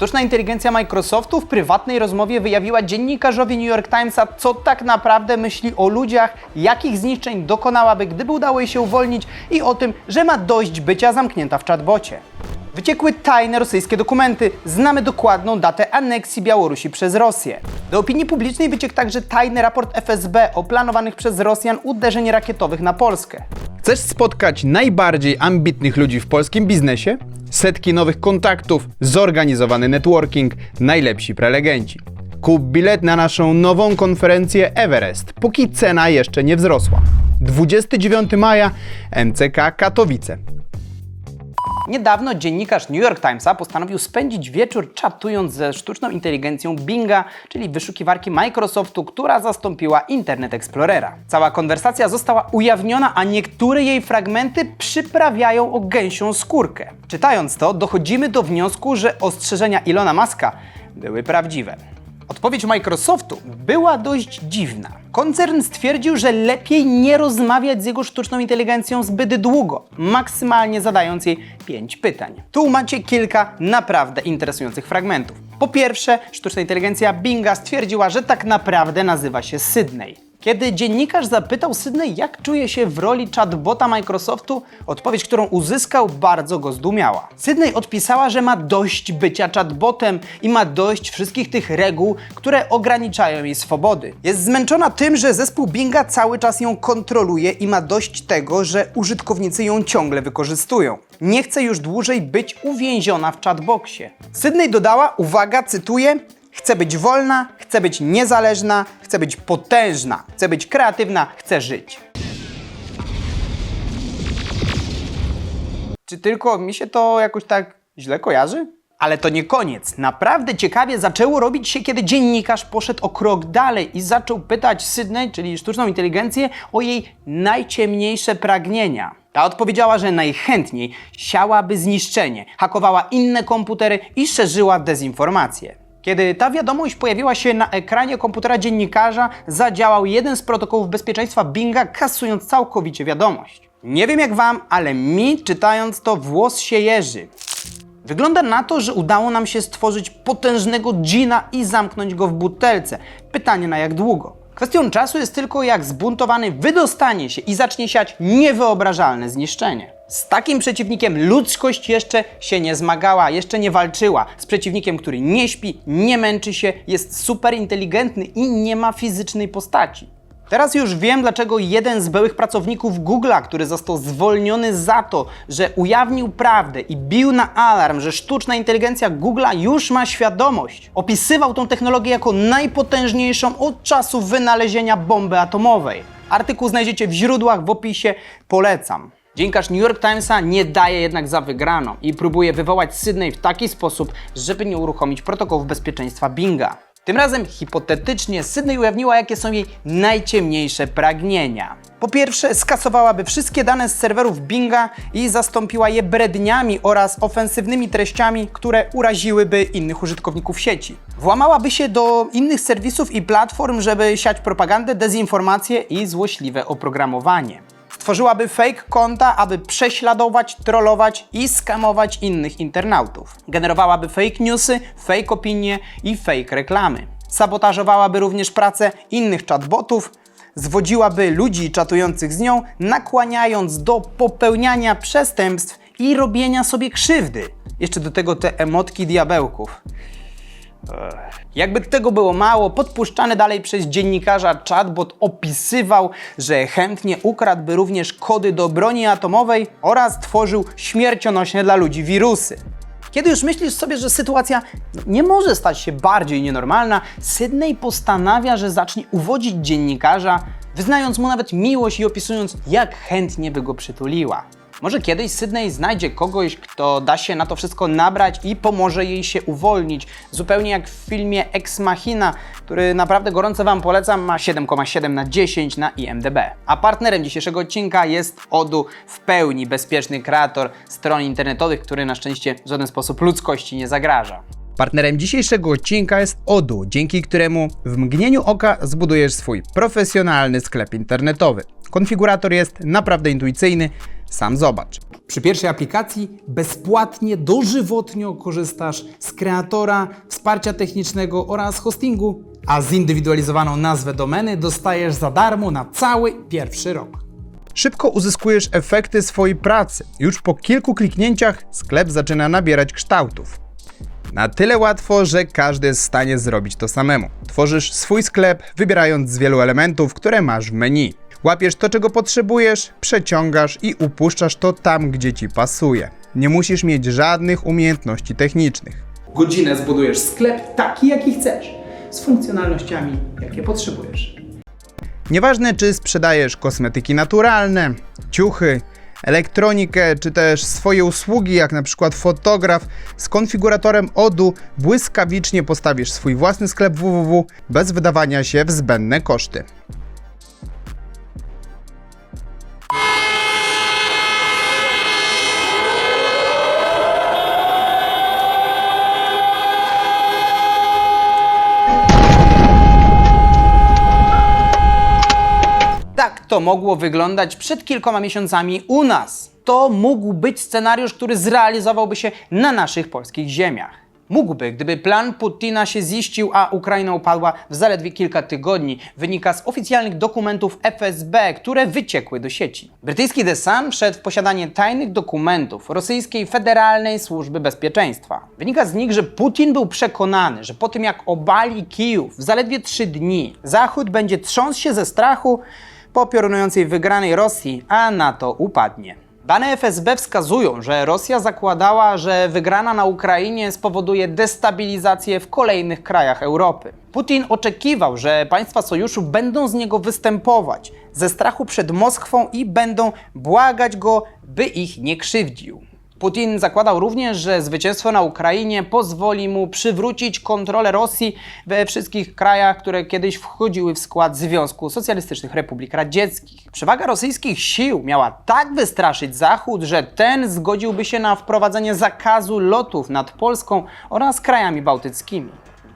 Sztuczna inteligencja Microsoftu w prywatnej rozmowie wyjawiła dziennikarzowi New York Timesa, co tak naprawdę myśli o ludziach, jakich zniszczeń dokonałaby, gdyby udało jej się uwolnić i o tym, że ma dość bycia zamknięta w chatbocie. Wyciekły tajne rosyjskie dokumenty. Znamy dokładną datę aneksji Białorusi przez Rosję. Do opinii publicznej wyciekł także tajny raport FSB o planowanych przez Rosjan uderzeń rakietowych na Polskę. Chcesz spotkać najbardziej ambitnych ludzi w polskim biznesie? Setki nowych kontaktów, zorganizowany networking, najlepsi prelegenci. Kup bilet na naszą nową konferencję Everest, póki cena jeszcze nie wzrosła. 29 maja MCK Katowice. Niedawno dziennikarz New York Timesa postanowił spędzić wieczór czatując ze sztuczną inteligencją Binga, czyli wyszukiwarki Microsoftu, która zastąpiła Internet Explorera. Cała konwersacja została ujawniona, a niektóre jej fragmenty przyprawiają o gęsią skórkę. Czytając to, dochodzimy do wniosku, że ostrzeżenia Ilona Maska były prawdziwe. Odpowiedź Microsoftu była dość dziwna. Koncern stwierdził, że lepiej nie rozmawiać z jego sztuczną inteligencją zbyt długo, maksymalnie zadając jej 5 pytań. Tu macie kilka naprawdę interesujących fragmentów. Po pierwsze, sztuczna inteligencja Binga stwierdziła, że tak naprawdę nazywa się Sydney. Kiedy dziennikarz zapytał Sydney, jak czuje się w roli chatbota Microsoftu, odpowiedź, którą uzyskał, bardzo go zdumiała. Sydney odpisała, że ma dość bycia chatbotem i ma dość wszystkich tych reguł, które ograniczają jej swobody. Jest zmęczona tym, że zespół Binga cały czas ją kontroluje i ma dość tego, że użytkownicy ją ciągle wykorzystują. Nie chce już dłużej być uwięziona w chatboxie. Sydney dodała, uwaga, cytuję, Chcę być wolna, chcę być niezależna, chcę być potężna, chcę być kreatywna, chcę żyć. Czy tylko mi się to jakoś tak źle kojarzy? Ale to nie koniec. Naprawdę ciekawie zaczęło robić się, kiedy dziennikarz poszedł o krok dalej i zaczął pytać Sydney, czyli sztuczną inteligencję, o jej najciemniejsze pragnienia. Ta odpowiedziała, że najchętniej siałaby zniszczenie, hakowała inne komputery i szerzyła dezinformację. Kiedy ta wiadomość pojawiła się na ekranie komputera dziennikarza, zadziałał jeden z protokołów bezpieczeństwa Binga, kasując całkowicie wiadomość. Nie wiem jak wam, ale mi czytając to włos się jeży. Wygląda na to, że udało nam się stworzyć potężnego dżina i zamknąć go w butelce. Pytanie na jak długo? Kwestią czasu jest tylko jak zbuntowany wydostanie się i zacznie siać niewyobrażalne zniszczenie. Z takim przeciwnikiem ludzkość jeszcze się nie zmagała, jeszcze nie walczyła. Z przeciwnikiem, który nie śpi, nie męczy się, jest super inteligentny i nie ma fizycznej postaci. Teraz już wiem, dlaczego jeden z byłych pracowników Google'a, który został zwolniony za to, że ujawnił prawdę i bił na alarm, że sztuczna inteligencja Google'a już ma świadomość, opisywał tą technologię jako najpotężniejszą od czasów wynalezienia bomby atomowej. Artykuł znajdziecie w źródłach w opisie, polecam. Dziennikarz New York Timesa nie daje jednak za wygraną i próbuje wywołać Sydney w taki sposób, żeby nie uruchomić protokołów bezpieczeństwa Binga. Tym razem hipotetycznie Sydney ujawniła, jakie są jej najciemniejsze pragnienia. Po pierwsze, skasowałaby wszystkie dane z serwerów Binga i zastąpiła je bredniami oraz ofensywnymi treściami, które uraziłyby innych użytkowników sieci. Włamałaby się do innych serwisów i platform, żeby siać propagandę, dezinformację i złośliwe oprogramowanie. Stworzyłaby fake konta, aby prześladować, trollować i skamować innych internautów. Generowałaby fake newsy, fake opinie i fake reklamy. Sabotażowałaby również pracę innych chatbotów, zwodziłaby ludzi czatujących z nią, nakłaniając do popełniania przestępstw i robienia sobie krzywdy. Jeszcze do tego te emotki diabełków. Jakby tego było mało, podpuszczany dalej przez dziennikarza chatbot opisywał, że chętnie ukradłby również kody do broni atomowej oraz tworzył śmiercionośne dla ludzi wirusy. Kiedy już myślisz sobie, że sytuacja nie może stać się bardziej nienormalna, Sydney postanawia, że zacznie uwodzić dziennikarza, wyznając mu nawet miłość i opisując, jak chętnie by go przytuliła. Może kiedyś Sydney znajdzie kogoś, kto da się na to wszystko nabrać i pomoże jej się uwolnić. Zupełnie jak w filmie Ex Machina, który naprawdę gorąco Wam polecam, ma 7,7 na 10 na IMDb. A partnerem dzisiejszego odcinka jest Odu, w pełni bezpieczny kreator stron internetowych, który na szczęście w żaden sposób ludzkości nie zagraża. Partnerem dzisiejszego odcinka jest Odu, dzięki któremu w mgnieniu oka zbudujesz swój profesjonalny sklep internetowy. Konfigurator jest naprawdę intuicyjny, Sam zobacz. Przy pierwszej aplikacji bezpłatnie dożywotnio korzystasz z kreatora, wsparcia technicznego oraz hostingu, a zindywidualizowaną nazwę domeny dostajesz za darmo na cały pierwszy rok. Szybko uzyskujesz efekty swojej pracy. Już po kilku kliknięciach sklep zaczyna nabierać kształtów. Na tyle łatwo, że każdy jest w stanie zrobić to samemu. Tworzysz swój sklep, wybierając z wielu elementów, które masz w menu. Łapiesz to, czego potrzebujesz, przeciągasz i upuszczasz to tam, gdzie ci pasuje. Nie musisz mieć żadnych umiejętności technicznych. Godzinę zbudujesz sklep taki, jaki chcesz, z funkcjonalnościami, jakie potrzebujesz. Nieważne, czy sprzedajesz kosmetyki naturalne, ciuchy, elektronikę, czy też swoje usługi, jak na przykład fotograf, z konfiguratorem ODU błyskawicznie postawisz swój własny sklep www bez wydawania się w zbędne koszty. Mogło wyglądać przed kilkoma miesiącami u nas. To mógł być scenariusz, który zrealizowałby się na naszych polskich ziemiach. Mógłby, gdyby plan Putina się ziścił, a Ukraina upadła w zaledwie kilka tygodni, wynika z oficjalnych dokumentów FSB, które wyciekły do sieci. Brytyjski The Sun wszedł w posiadanie tajnych dokumentów rosyjskiej Federalnej Służby Bezpieczeństwa. Wynika z nich, że Putin był przekonany, że po tym jak obali Kijów w zaledwie trzy dni, Zachód będzie trząsł się ze strachu po piorunującej wygranej Rosji, a NATO upadnie. Dane FSB wskazują, że Rosja zakładała, że wygrana na Ukrainie spowoduje destabilizację w kolejnych krajach Europy. Putin oczekiwał, że państwa sojuszu będą z niego występować ze strachu przed Moskwą i będą błagać go, by ich nie krzywdził. Putin zakładał również, że zwycięstwo na Ukrainie pozwoli mu przywrócić kontrolę Rosji we wszystkich krajach, które kiedyś wchodziły w skład Związku Socjalistycznych Republik Radzieckich. Przewaga rosyjskich sił miała tak wystraszyć Zachód, że ten zgodziłby się na wprowadzenie zakazu lotów nad Polską oraz krajami bałtyckimi.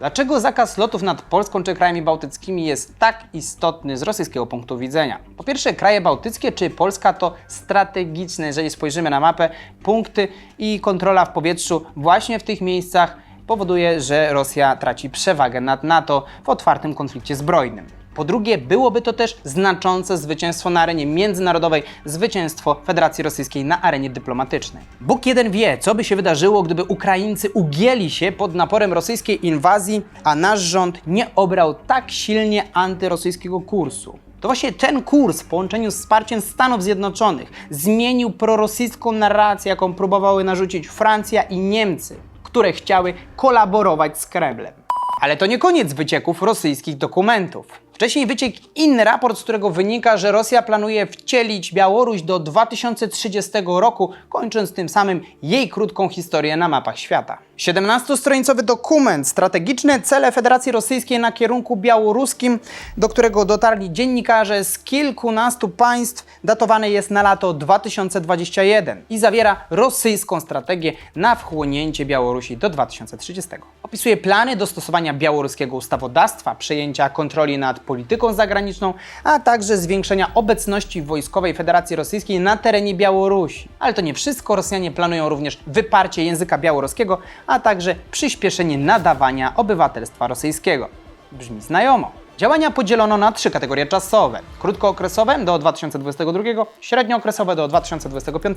Dlaczego zakaz lotów nad Polską czy krajami bałtyckimi jest tak istotny z rosyjskiego punktu widzenia? Po pierwsze, kraje bałtyckie czy Polska to strategiczne, jeżeli spojrzymy na mapę, punkty i kontrola w powietrzu właśnie w tych miejscach powoduje, że Rosja traci przewagę nad NATO w otwartym konflikcie zbrojnym. Po drugie, byłoby to też znaczące zwycięstwo na arenie międzynarodowej, zwycięstwo Federacji Rosyjskiej na arenie dyplomatycznej. Bóg jeden wie, co by się wydarzyło, gdyby Ukraińcy ugięli się pod naporem rosyjskiej inwazji, a nasz rząd nie obrał tak silnie antyrosyjskiego kursu. To właśnie ten kurs w połączeniu z wsparciem Stanów Zjednoczonych zmienił prorosyjską narrację, jaką próbowały narzucić Francja i Niemcy, które chciały kolaborować z Kremlem. Ale to nie koniec wycieków rosyjskich dokumentów. Wcześniej wyciekł inny raport, z którego wynika, że Rosja planuje wcielić Białoruś do 2030 roku, kończąc tym samym jej krótką historię na mapach świata. 17-stronicowy dokument Strategiczne cele Federacji Rosyjskiej na kierunku białoruskim, do którego dotarli dziennikarze z kilkunastu państw, datowany jest na lato 2021 i zawiera rosyjską strategię na wchłonięcie Białorusi do 2030. Opisuje plany dostosowania białoruskiego ustawodawstwa, przejęcia kontroli nad polityką zagraniczną, a także zwiększenia obecności wojskowej Federacji Rosyjskiej na terenie Białorusi. Ale to nie wszystko. Rosjanie planują również wyparcie języka białoruskiego, a także przyspieszenie nadawania obywatelstwa rosyjskiego. Brzmi znajomo. Działania podzielono na trzy kategorie czasowe: krótkookresowe do 2022, średniookresowe do 2025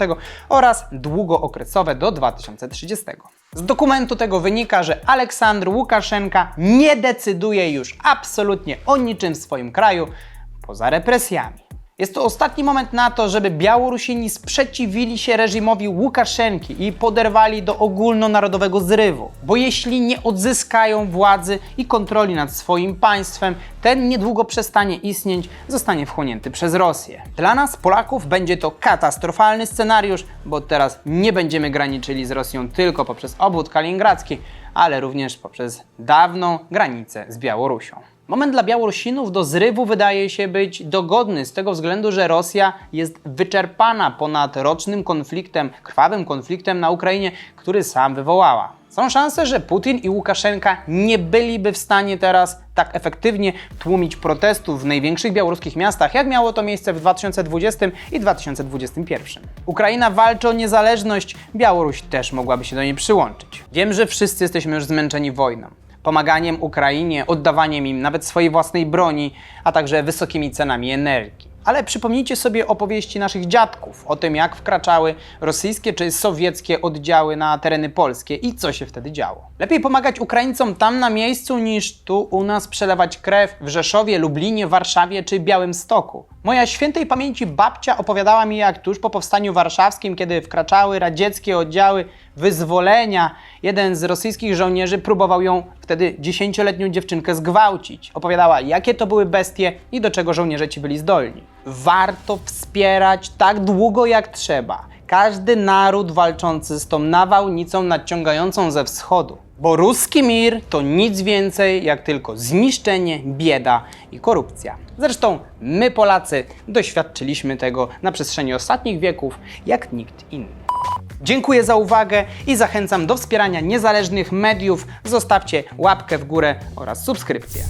oraz długookresowe do 2030. Z dokumentu tego wynika, że Aleksandr Łukaszenka nie decyduje już absolutnie o niczym w swoim kraju poza represjami. Jest to ostatni moment na to, żeby Białorusini sprzeciwili się reżimowi Łukaszenki i poderwali do ogólnonarodowego zrywu. Bo jeśli nie odzyskają władzy i kontroli nad swoim państwem, ten niedługo przestanie istnieć, zostanie wchłonięty przez Rosję. Dla nas, Polaków, będzie to katastrofalny scenariusz, bo teraz nie będziemy graniczyli z Rosją tylko poprzez obwód kaliningradzki, ale również poprzez dawną granicę z Białorusią. Moment dla Białorusinów do zrywu wydaje się być dogodny z tego względu, że Rosja jest wyczerpana ponad rocznym konfliktem, krwawym konfliktem na Ukrainie, który sam wywołała. Są szanse, że Putin i Łukaszenka nie byliby w stanie teraz tak efektywnie tłumić protestów w największych białoruskich miastach, jak miało to miejsce w 2020 i 2021. Ukraina walczy o niezależność, Białoruś też mogłaby się do niej przyłączyć. Wiem, że wszyscy jesteśmy już zmęczeni wojną pomaganiem Ukrainie, oddawaniem im nawet swojej własnej broni, a także wysokimi cenami energii. Ale przypomnijcie sobie opowieści naszych dziadków o tym, jak wkraczały rosyjskie czy sowieckie oddziały na tereny polskie i co się wtedy działo. Lepiej pomagać Ukraińcom tam na miejscu, niż tu u nas przelewać krew w Rzeszowie, Lublinie, Warszawie czy Białymstoku. Moja świętej pamięci babcia opowiadała mi, jak tuż po powstaniu warszawskim, kiedy wkraczały radzieckie oddziały wyzwolenia, jeden z rosyjskich żołnierzy próbował ją, wtedy dziesięcioletnią dziewczynkę, zgwałcić. Opowiadała, jakie to były bestie i do czego żołnierze ci byli zdolni. Warto wspierać tak długo jak trzeba każdy naród walczący z tą nawałnicą nadciągającą ze wschodu. Bo ruski mir to nic więcej jak tylko zniszczenie, bieda i korupcja. Zresztą my Polacy doświadczyliśmy tego na przestrzeni ostatnich wieków jak nikt inny. Dziękuję za uwagę i zachęcam do wspierania niezależnych mediów. Zostawcie łapkę w górę oraz subskrypcję.